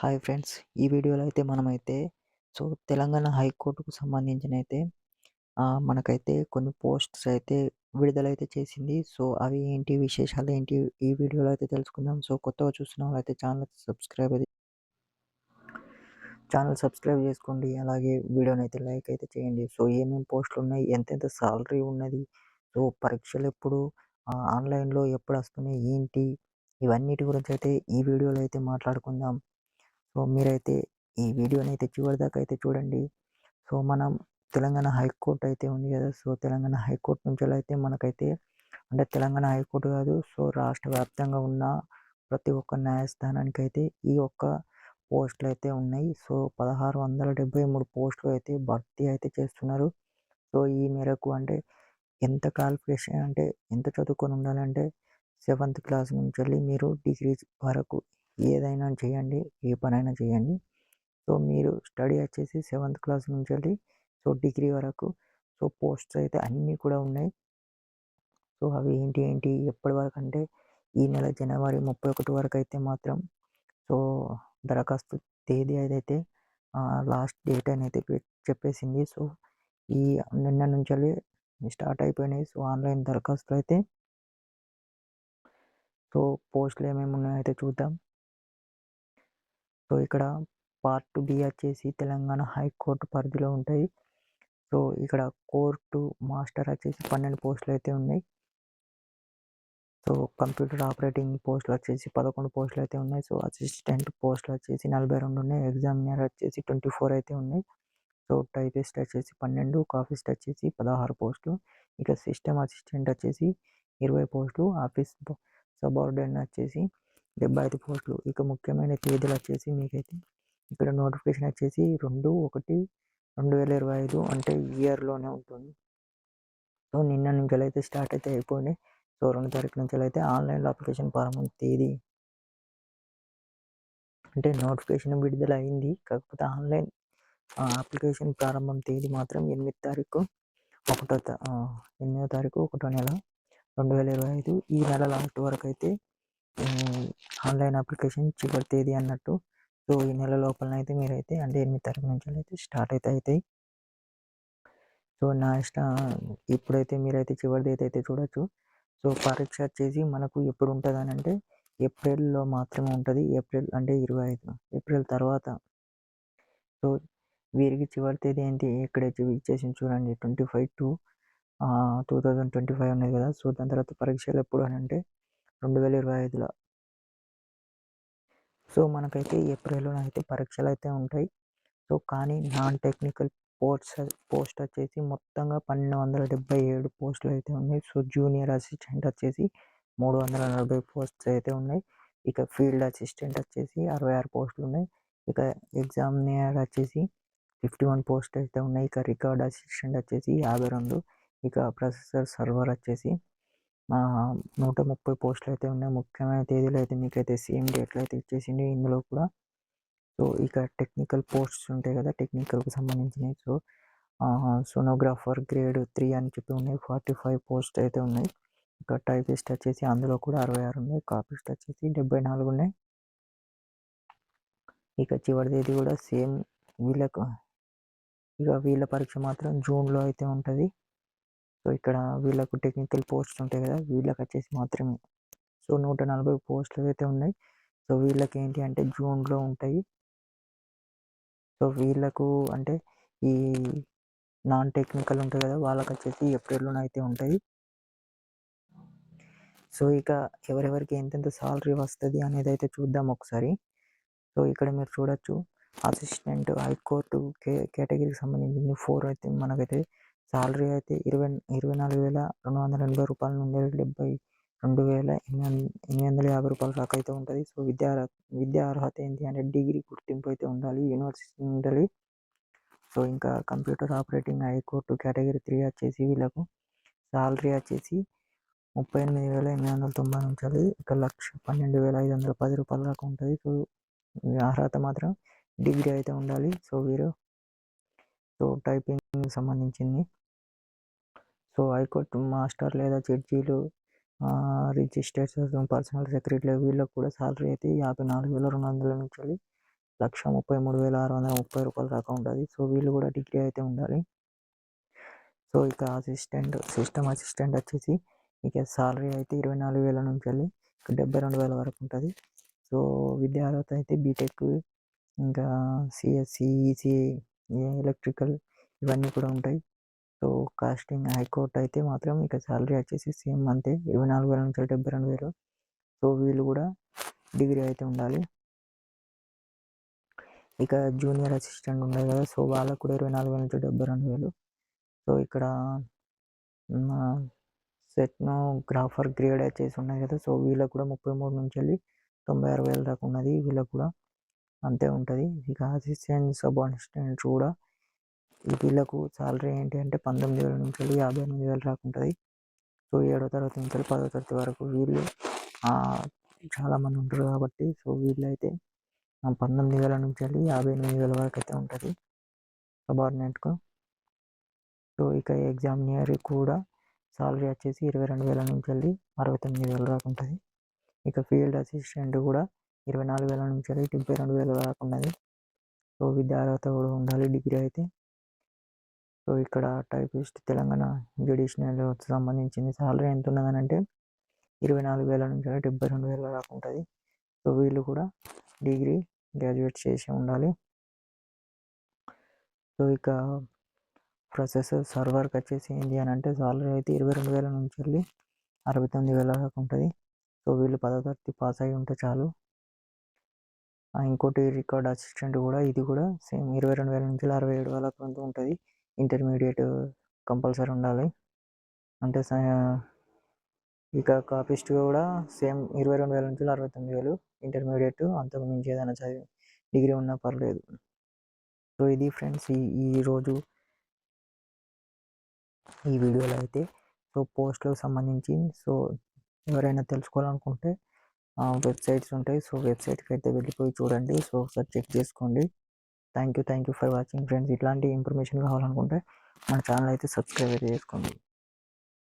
Hi friends. ఈ వీడియోలో అయితే మనమైతే సో తెలంగాణ హైకోర్టుకు సంబంధించిన అయితే మనకైతే కొన్ని పోస్ట్స్ అయితే విడుదలైతే చేసింది. సో అవి ఏంటి విశేషాలు ఏంటి ఈ వీడియోలో అయితే తెలుసుకుందాం. సో కొత్తగా చూస్తున్న వాళ్ళైతే ఛానల్ సబ్స్క్రైబ్ అయితే ఛానల్ సబ్స్క్రైబ్ చేసుకోండి. అలాగే వీడియోని అయితే లైక్ అయితే చేయండి. సో ఏమేమి పోస్టులు ఉన్నాయి? ఎంతెంత సాలరీ ఉన్నది? సో పరీక్షలు ఎప్పుడు? ఆన్లైన్లో ఎప్పుడు వస్తున్నాయి? ఏంటి? ఇవన్నిటి గురించి అయితే ఈ వీడియోలో అయితే మాట్లాడుకుందాం. సో మీరైతే ఈ వీడియోని అయితే చివరి దాకా అయితే చూడండి. సో మనం తెలంగాణ హైకోర్టు అయితే ఉంది కదా సో తెలంగాణ హైకోర్టు నుంచి అయితే మనకైతే అంటే తెలంగాణ హైకోర్టు కాదు సో రాష్ట్ర వ్యాప్తంగా ఉన్న ప్రతి ఒక్క న్యాయస్థానానికి అయితే ఈ ఒక్క పోస్టులు అయితే ఉన్నాయి. సో పదహారు వందల డెబ్బై మూడు పోస్టులు అయితే భర్తీ అయితే చేస్తున్నారు. సో ఈ మేరకు అంటే ఎంత క్వాలిఫికేషన్ అంటే ఎంత చదువుకొని ఉండాలంటే సెవెంత్ క్లాస్ నుంచి వెళ్ళి మీరు డిగ్రీ వరకు ఏదైనా చేయండి ఏ పనైనా చేయండి. సో మీరు స్టడీ వచ్చేసి సెవెంత్ క్లాస్ నుంచి వెళ్ళి సో డిగ్రీ వరకు. సో పోస్ట్స్ అయితే అన్నీ కూడా ఉన్నాయి. సో అవి ఏంటి ఏంటి ఎప్పటి వరకు అంటే ఈ నెల జనవరి ముప్పై ఒకటి వరకు అయితే మాత్రం సో దరఖాస్తు తేదీ ఏదైతే లాస్ట్ డేట్ అని అయితే చెప్పేసింది. సో ఈ నిన్న నుంచి స్టార్ట్ అయిపోయినాయి. సో ఆన్లైన్ దరఖాస్తులు అయితే. సో పోస్టులు ఏమేమి ఉన్నాయో అయితే చూద్దాం. సో ఇక్కడ పార్ట్ బి వచ్చేసి తెలంగాణ హైకోర్టు పరిధిలో ఉంటాయి. సో ఇక్కడ కోర్టు మాస్టర్ వచ్చేసి పన్నెండు పోస్టులు అయితే ఉన్నాయి. సో కంప్యూటర్ ఆపరేటింగ్ పోస్టులు వచ్చేసి పదకొండు పోస్టులు అయితే ఉన్నాయి. సో అసిస్టెంట్ పోస్టులు వచ్చేసి నలభై రెండు ఉన్నాయి. ఎగ్జామినర్ వచ్చేసి ట్వంటీ ఫోర్ అయితే ఉన్నాయి. సో టైపిస్ట్ వచ్చేసి పన్నెండు కాఫీస్ట్ వచ్చేసి పదహారు పోస్టులు. ఇక సిస్టమ్ అసిస్టెంట్ వచ్చేసి ఇరవై పోస్టులు. ఆఫీస్ సబార్డినేట్ వచ్చేసి డెబ్బై ఐదు పోస్టులు. ఇక ముఖ్యమైన తేదీలు వచ్చేసి మీకైతే ఇక్కడ నోటిఫికేషన్ వచ్చేసి రెండు ఒకటి రెండు వేల ఇరవై ఐదు అంటే ఇయర్లోనే ఉంటుంది. సో నిన్న నుంచి అయితే స్టార్ట్ అయితే అయిపోయింది. సో రెండు తారీఖు నుంచి అయితే ఆన్లైన్లో అప్లికేషన్ ప్రారంభం తేదీ. అంటే నోటిఫికేషన్ విడుదల అయింది కాకపోతే ఆన్లైన్ అప్లికేషన్ ప్రారంభం తేదీ మాత్రం ఎనిమిది తారీఖు ఒకటో ఎనిమిదో తారీఖు ఒకటో నెల రెండు వేల ఇరవై ఐదు. ఈ నెల లాస్ట్ వరకు అయితే ఆన్లైన్ అప్లికేషన్ చివరి తేదీ అన్నట్టు. సో ఈ నెల లోపలనైతే మీరైతే అంటే ఎనిమిది తారీఖు నుంచి అయితే స్టార్ట్ అయితే. అవుతాయి సో నా ఇష్టం ఇప్పుడైతే మీరైతే చివరి తేదీ అయితే చూడొచ్చు. సో పరీక్ష వచ్చేసి మనకు ఎప్పుడు ఉంటుంది అని అంటే ఏప్రిల్లో మాత్రమే ఉంటుంది. ఏప్రిల్ అంటే ఇరవై ఐదు ఏప్రిల్ తర్వాత. సో వీరికి చివరి తేదీ ఏంటి ఇక్కడ ఇచ్చేసి చూడండి. Twenty five to two thousand twenty five ఉన్నాయి కదా. సో దాని తర్వాత పరీక్షలు ఎప్పుడు అని అంటే రెండు వేల ఇరవై ఐదులో. సో మనకైతే ఏప్రిల్లో అయితే పరీక్షలు అయితే ఉంటాయి. సో కానీ నాన్ టెక్నికల్ పోస్ట్ పోస్ట్ వచ్చేసి మొత్తంగా పన్నెండు వందల డెబ్బై ఏడు పోస్టులు అయితే ఉన్నాయి. సో జూనియర్ అసిస్టెంట్ వచ్చేసి మూడు వందల నలభై పోస్ట్స్ అయితే ఉన్నాయి. ఇక ఫీల్డ్ అసిస్టెంట్ వచ్చేసి అరవై ఆరు పోస్టులు ఉన్నాయి ఇక ఎగ్జామినర్ వచ్చేసి ఫిఫ్టీ వన్ పోస్ట్ అయితే ఉన్నాయి. ఇక రికార్డ్ అసిస్టెంట్ వచ్చేసి యాభై రెండు. ఇక ప్రొసెసర్ సర్వర్ వచ్చేసి నూట ముప్పై పోస్టులు అయితే ఉన్నాయి. ముఖ్యమైన తేదీలు అయితే మీకైతే సేమ్ డేట్లు అయితే ఇచ్చేసింది ఇందులో కూడా సో ఇక టెక్నికల్ పోస్ట్స్ ఉంటాయి కదా టెక్నికల్కి సంబంధించినవి. సో సోనోగ్రాఫర్ గ్రేడ్ త్రీ అని చెప్పి ఉన్నాయి. ఫార్టీ ఫైవ్ పోస్ట్ అయితే ఉన్నాయి. ఇక టైపిస్ట్ వచ్చేసి అందులో కూడా అరవై ఆరు ఉన్నాయి. కాపిస్ట్ వచ్చేసి డెబ్బై నాలుగు ఉన్నాయి. ఇక చివరి తేదీ కూడా సేమ్ వీళ్ళకు ఇక వీళ్ళ పరీక్ష మాత్రం జూన్లో అయితే ఉంటుంది. సో ఇక్కడ వీళ్ళకు టెక్నికల్ పోస్ట్ ఉంటాయి కదా వీళ్ళకి వచ్చేసి మాత్రమే. సో నూట నలభై పోస్టులు అయితే ఉన్నాయి సో వీళ్ళకి ఏంటి అంటే జూన్లో ఉంటాయి. సో వీళ్ళకు అంటే ఈ నాన్ టెక్నికల్ ఉంటుంది కదా వాళ్ళకి వచ్చేసి ఏప్రిల్లోనే అయితే ఉంటాయి. సో ఇక ఎవరెవరికి ఎంతెంత సాలరీ వస్తుంది అనేది అయితే చూద్దాం ఒకసారి. సో ఇక్కడ మీరు చూడొచ్చు అసిస్టెంట్ హైకోర్టు కే కేటగిరీకి సంబంధించింది ఫోర్ అయితే మనకైతే సాలరీ అయితే ఇరవై ఇరవై నాలుగు వేల రెండు వందల ఎనభై రూపాయల నుండి డెబ్బై రెండు వేల ఎనిమిది ఎనిమిది వందల యాభై రూపాయల దాకా అయితే ఉంటుంది. సో విద్యా విద్యా అర్హత ఏంటి అంటే డిగ్రీ గుర్తింపు అయితే ఉండాలి. యూనివర్సిటీ ఉండాలి. సో ఇంకా computer operating high court category three వచ్చేసి వీళ్ళకు సాలరీ వచ్చేసి ముప్పై ఎనిమిది వేల ఎనిమిది వందల తొంభై నుంచి ఇక లక్ష పన్నెండు వేల ఐదు వందల పది రూపాయల దాకా ఉంటుంది. సో అర్హత మాత్రం డిగ్రీ అయితే ఉండాలి. సో వీరు సో టైపింగ్ సంబంధించింది. సో హైకోర్టు మాస్టర్ లేదా జడ్జీలు రిజిస్టర్స్ పర్సనల్ సెక్రటరీ వీళ్ళకి కూడా సాలరీ అయితే యాభై నాలుగు వేల రెండు వందల నుంచి లక్ష ముప్పై మూడు వేల ఆరు వందల ముప్పై రూపాయల దాకా ఉంటుంది సో వీళ్ళు కూడా డిగ్రీ అయితే ఉండాలి. సో ఇక అసిస్టెంట్ సిస్టమ్ అసిస్టెంట్ వచ్చేసి ఇక సాలరీ అయితే ఇరవై నాలుగు వేల నుంచి వెళ్ళి డెబ్బై రెండు వేల వరకు ఉంటుంది. సో విద్యార్హత అయితే బీటెక్ ఇంకా సిఎస్సి ఈసీ ఎలక్ట్రికల్ ఇవన్నీ కూడా ఉంటాయి. సో కాస్టింగ్ హైకోర్ట్ అయితే మాత్రం ఇక శాలరీ వచ్చేసి సేమ్ అంతే. ఇరవై నాలుగు వేల నుంచి డెబ్బై రెండు వేలు. సో వీళ్ళు కూడా డిగ్రీ అయితే ఉండాలి. ఇక జూనియర్ అసిస్టెంట్ ఉన్నాయి కదా. సో వాళ్ళకు కూడా ఇరవై నాలుగు వేల నుంచి డెబ్బై రెండు వేలు. సో ఇక్కడ సెట్నో గ్రాఫర్ గ్రేడ్ వచ్చేసి ఉన్నాయి కదా. సో వీళ్ళకు కూడా ముప్పై మూడు నుంచి వెళ్ళి తొంభై ఆరు వేల దాకా ఉన్నది వీళ్ళకు కూడా. అంతే ఉంటుంది. ఇక అసిస్టెంట్ సబ్ అసిస్టెంట్ కూడా వీళ్ళకు సాలరీ ఏంటి అంటే పంతొమ్మిది వేల నుంచి వెళ్ళి యాభై ఎనిమిది వేలు దాకా ఉంటుంది. సో ఏడో తరగతి నుంచి పదో తరగతి వరకు వీళ్ళు చాలామంది ఉంటారు కాబట్టి సో వీళ్ళైతే పంతొమ్మిది వేల నుంచి వెళ్ళి యాభై ఎనిమిది వేల వరకు అయితే ఉంటుంది. సబార్డినేట్కు సో ఇక ఎగ్జామ్ ఇయర్ కూడా సాలరీ వచ్చేసి ఇరవై రెండు వేల నుంచి వెళ్ళి అరవై తొమ్మిది వేల దాకా ఉంటుంది. ఇక ఫీల్డ్ అసిస్టెంట్ కూడా ఇరవై నాలుగు వేల నుంచి వెళ్ళి ముప్పై రెండు వేల దాకా ఉన్నది. సో విద్య అర్హత కూడా ఉండాలి డిగ్రీ అయితే. సో ఇక్కడ టైపిస్ట్ తెలంగాణ జ్యుడిషియల్ సంబంధించింది సాలరీ ఎంత ఉన్నదని అంటే ఇరవై నాలుగు వేల నుంచి డెబ్బై రెండు వేల దాకా ఉంటుంది. సో వీళ్ళు కూడా డిగ్రీ గ్రాడ్యుయేట్ చేసి ఉండాలి. సో ఇక ప్రాసెస్ సర్వర్కి వచ్చేసి ఏంటి అని అంటే సాలరీ అయితే ఇరవై రెండు వేల నుంచి వెళ్ళి అరవై తొమ్మిది వేల దాకా ఉంటుంది. సో వీళ్ళు పదో తరగతి పాస్ అయి ఉంటే చాలు. ఇంకోటి రికార్డ్ అసిస్టెంట్ కూడా ఇది కూడా సేమ్ ఇరవై రెండు వేల నుంచి అరవై ఏడు వేల వరకు ఉంటుంది. ఇంటర్మీడియట్ కంపల్సరీ ఉండాలి. అంటే ఇక కాపిస్ట్ కూడా సేమ్ ఇరవై రెండు వేల నుంచి అరవై తొమ్మిది వేలు ఇంటర్మీడియట్ అంతకు మించి ఏదైనా చదివి డిగ్రీ ఉన్నా పర్లేదు. సో ఇది ఫ్రెండ్స్ ఈ ఈరోజు ఈ వీడియోలో అయితే. సో పోస్ట్లకు సంబంధించి సో ఎవరైనా తెలుసుకోవాలనుకుంటే వెబ్సైట్స్ ఉంటాయి. సో వెబ్సైట్కి అయితే వెళ్ళిపోయి చూడండి. సో ఒకసారి చెక్ చేసుకోండి. Thank you thank you for watching friends. ఇట్లాంటి ఇన్ఫర్మేషన్ కావాలనుకుంటే మన ఛానల్ అయితే సబ్స్క్రైబ్ అయితే చేసుకోండి.